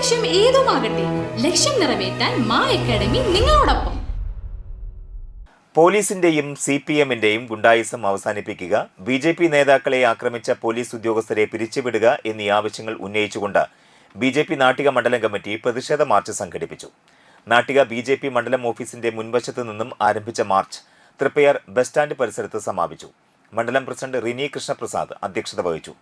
ലക്ഷ്യം ഏതുമാകട്ടെ ലക്ഷ്യം നിറവേറ്റാൻ മാ അക്കാഡമി നിങ്ങളോടൊപ്പം. പോലീസിന്റെയും സി പി എമ്മിന്റെയും ഗുണ്ടായിസം അവസാനിപ്പിക്കുക ബി ജെ പി നേതാക്കളെ ആക്രമിച്ച പോലീസ് ഉദ്യോഗസ്ഥരെ പിരിച്ചുവിടുക എന്നീ ആവശ്യങ്ങൾ ഉന്നയിച്ചുകൊണ്ട് ബി ജെ പി നാട്ടിക മണ്ഡലം കമ്മിറ്റി പ്രതിഷേധ മാർച്ച് സംഘടിപ്പിച്ചു. നാട്ടിക ബി ജെ പി മണ്ഡലം ഓഫീസിന്റെ മുൻവശത്ത് നിന്നും ആരംഭിച്ച മാർച്ച് തൃപ്പയാർ ബസ് സ്റ്റാൻഡ് പരിസരത്ത് സമാപിച്ചു. മണ്ഡലം പ്രസിഡന്റ് റിനി കൃഷ്ണപ്രസാദ് അധ്യക്ഷത വഹിച്ചു.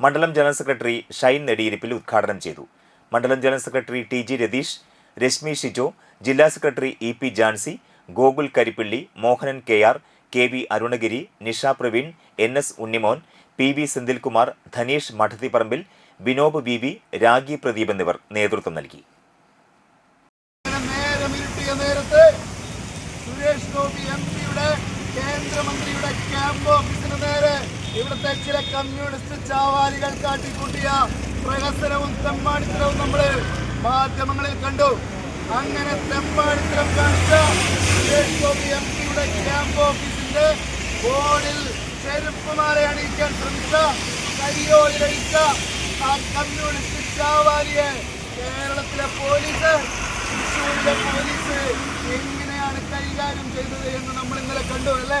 മണ്ഡലം ജനറൽ സെക്രട്ടറി ഷൈൻ നെടിയിരിപ്പിൽ ഉദ്ഘാടനം ചെയ്തു. മണ്ഡലം general secretary T G Ratheesh Reshmi Shiju ജില്ലാ secretary E P Jancy Gokul Karippilly Mohanan K R K V Arunagiri Nisha Praveen N S Unnimon P V Senthilkumar Dhaneesh Madathiparambil Vinob B V Ragi Pradeep എന്നിവർ നേതൃത്വം നൽകി. നേരത്ത് Suresh Gopi M പിയുടെ കേന്ദ്രമന്ത്രിയുടെ camp ഓഫീസിന് നേരെ ഇവിടുത്തെ ചില കമ്മ്യൂണിസ്റ്റ് ചാവാലികൾ കാട്ടിക്കൂട്ടിയ പ്രഹസനവും തെമ്മാടിത്തരവും നമ്മൾ മാധ്യമങ്ങളിൽ കണ്ടു. അങ്ങനെ തെമ്മാടിത്തരം കാണിച്ച എം പിയുടെ ക്യാമ്പ് ഓഫീസിന്റെ ബോർഡിൽ ചെരുപ്പുമാരെ അണിയിക്കാൻ ശ്രമിച്ച കയ്യോയിലടിച്ച ആ കമ്മ്യൂണിസ്റ്റ് ചാവാലിയെ കേരളത്തിലെ പോലീസ് തൃശ്ശൂരിലെ പോലീസ് എങ്ങനെയാണ് കൈകാര്യം ചെയ്തത് എന്ന് നമ്മൾ ഇന്നലെ കണ്ടു അല്ലേ?